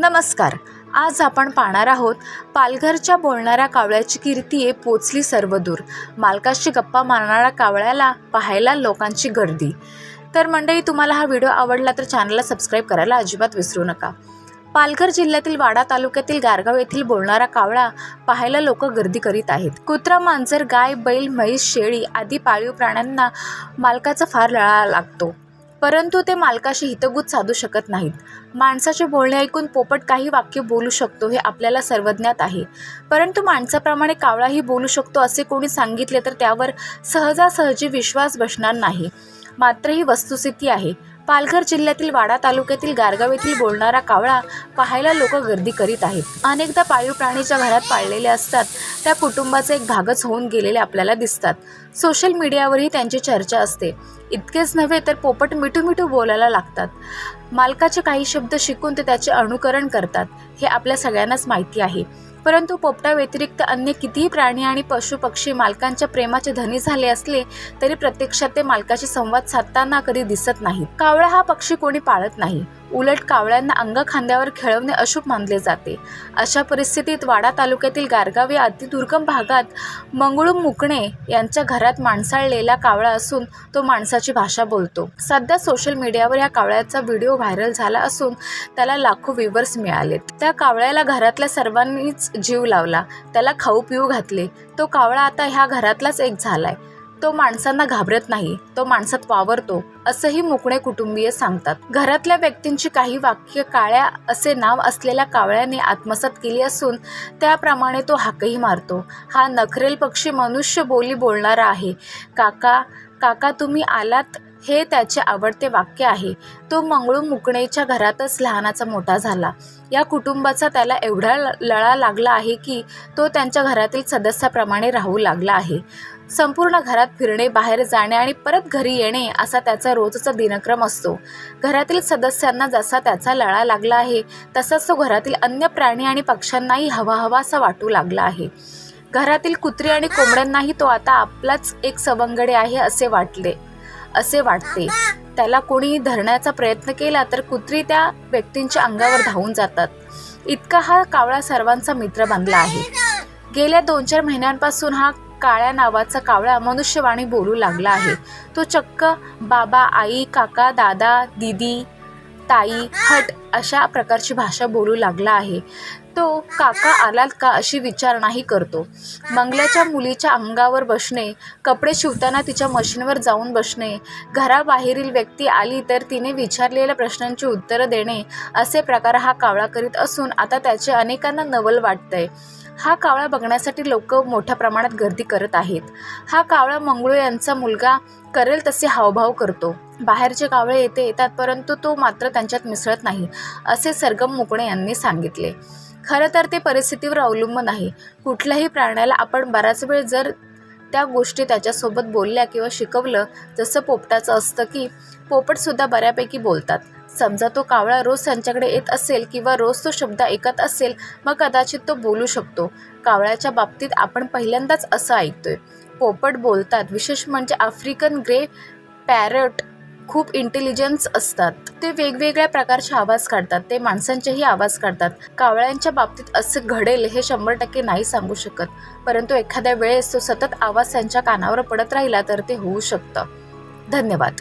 नमस्कार. आज आपण पाहणार आहोत पालघरच्या बोलणाऱ्या कावळ्याची कीर्ती आहे पोचली सर्वदूर. मालकाशी गप्पा मारणाऱ्या कावळ्याला पाहायला लोकांची गर्दी. तर मंडळी तुम्हाला हा व्हिडिओ आवडला तर चॅनलला सबस्क्राईब करायला अजिबात विसरू नका. पालघर जिल्ह्यातील वाडा तालुक्यातील गारगाव येथील बोलणारा कावळा पाहायला लोक गर्दी करीत आहेत. कुत्रा मांजर गाय बैल म्हैस शेळी आदी पाळीव प्राण्यांना मालकाचा फार लळा लागतो. परंतु ते मालकाशी हितगुत साधू शकत नाहीत. माणसाचे बोलणे ऐकून पोपट काही वाक्य बोलू शकतो हे आपल्याला सर्वज्ञात आहे. परंतु माणसाप्रमाणे कावळाही बोलू शकतो असे कोणी सांगितले तर त्यावर सहजासहजी विश्वास बसणार नाही. मात्र ही वस्तुस्थिती आहे. पालघर जिल्ह्यातील वाडा तालुक्यातील गारगाव येथील बोलणारा कावळा पाहायला लोक गर्दी करीत आहेत. अनेकदा पाळीव प्राणीच्या घरात पाळलेले असतात. त्या कुटुंबाचा एक भागच होऊन गेलेले आपल्याला दिसतात. सोशल मीडियावरही त्यांची चर्चा असते. इतकेच नव्हे तर पोपट मिठू मिठू बोलायला लागतात. मालकाचे काही शब्द शिकून ते त्याचे अनुकरण करतात. हे आपल्या सगळ्यांनाच माहिती आहे. परंतु पोपटा व्यतिरिक्त अन्य कितीही प्राणी आणि पशु पक्षी मालकांच्या प्रेमाचे धनी झाले असले तरी प्रत्यक्षात ते मालकाशी संवाद साधताना कधी दिसत नाहीत. कावळा हा पक्षी कोणी पाळत नाही. उलट कावळ्यांना अंग खांद्यावर खेळवणे अशुभ मानले जाते. अशा परिस्थितीत वाडा तालुक्यातील गारगाव या अतिदुर्गम भागात मंगळू मुकणे यांच्या घरात माणसाळलेला कावळा असून तो माणसाची भाषा बोलतो. सध्या सोशल मीडियावर या कावळ्याचा व्हिडिओ व्हायरल झाला असून त्याला लाखो व्ह्युवर्स मिळालेत. त्या कावळ्याला घरातल्या सर्वांनीच जीव लावला. त्याला खाऊ पिऊ घातले. तो कावळा आता ह्या घरातलाच एक झालाय. तो माणसांना घाबरत नाही तो माणसात वावरतो असंही मुकणे कुटुंबीय सांगतात. घरातल्या व्यक्तींची काही वाक्य काळ्या असे नाव असलेल्या कावळ्याने आत्मसात केली असून त्याप्रमाणे तो हाकही मारतो. हा नखरेल पक्षी मनुष्य बोली बोलणारा आहे. काका काका तुम्ही आलात हे त्याचे आवडते वाक्य आहे. तो मंगळू मुकणेच्या घरातच लहानाचा मोठा झाला. या कुटुंबाचा त्याला एवढा ल- लळा लागला आहे की तो त्यांच्या घरातील सदस्याप्रमाणे राहू लागला आहे. संपूर्ण घरात फिरणे बाहेर जाणे आणि परत घरी येणे असा त्याचा रोजचा दिनक्रम असतो. घरातील सदस्यांना जसा त्याचा लळा लागला आहे तसाच तो घरातील अन्य प्राणी आणि पक्ष्यांनाही हवा हवासा वाटू लागला आहे. घरातील कुत्री आणि कोंबड्यांनाही तो आता आपलाच एक सवंगडे आहे असे वाटले असे वाटते. त्याला कोणी धरण्याचा प्रयत्न केला तर कुत्री त्या व्यक्तींच्या अंगावर धावून जातात. इतका हा कावळा सर्वांचा मित्र बनला आहे. गेल्या दोन चार महिन्यांपासून हा काळ्या नावाचा कावळा मनुष्यवाणी बोलू लागला आहे. तो चक्क बाबा आई काका दादा दिदी ताई हट अशा प्रकारची भाषा बोलू लागला आहे. तो काका आलात का अशी विचारणाही करतो. मंगल्याच्या मुलीच्या अंगावर बसणे कपडे शिवताना तिच्या मशीनवर जाऊन बसणे घराबाहेरील व्यक्ती आली तर तिने विचारलेल्या प्रश्नांची उत्तरं देणे असे प्रकार हा कावळा करीत असून आता त्याचे अनेकांना नवल वाटतंय. हा कावळा बघण्यासाठी लोक मोठ्या प्रमाणात गर्दी करत आहेत. हा कावळा मंगळू यांचा मुलगा करेल तसे हावभाव करतो. बाहेरचे कावळे येते येतात परंतु तो मात्र त्यांच्यात मिसळत नाही असे सरगम मुकणे यांनी सांगितले. खरं तर ते परिस्थितीवर अवलंबून आहे. कुठल्याही प्राण्याला आपण बराच वेळ जर त्या गोष्टी त्याच्यासोबत बोलल्या किंवा शिकवलं जसं पोपटाचं असतं की पोपटसुद्धा बऱ्यापैकी बोलतात. समजा तो कावळा रोज त्यांच्याकडे येत असेल किंवा रोज तो शब्द ऐकत असेल मग कदाचित तो बोलू शकतो. कावळ्याच्या बाबतीत आपण पहिल्यांदाच असं ऐकतोय. पोपट बोलतात. विशेष म्हणजे आफ्रिकन ग्रे पॅरट खूप इंटेलिजन्स असतात. ते वेगवेगळ्या प्रकारचे आवाज काढतात. ते माणसांचेही आवाज काढतात. कावळ्यांच्या बाबतीत असं घडेल हे शंभर टक्के नाही सांगू शकत. परंतु एखाद्या वेळेस तो सतत आवाज त्यांच्या कानावर पडत राहिला तर ते होऊ शकतं. धन्यवाद.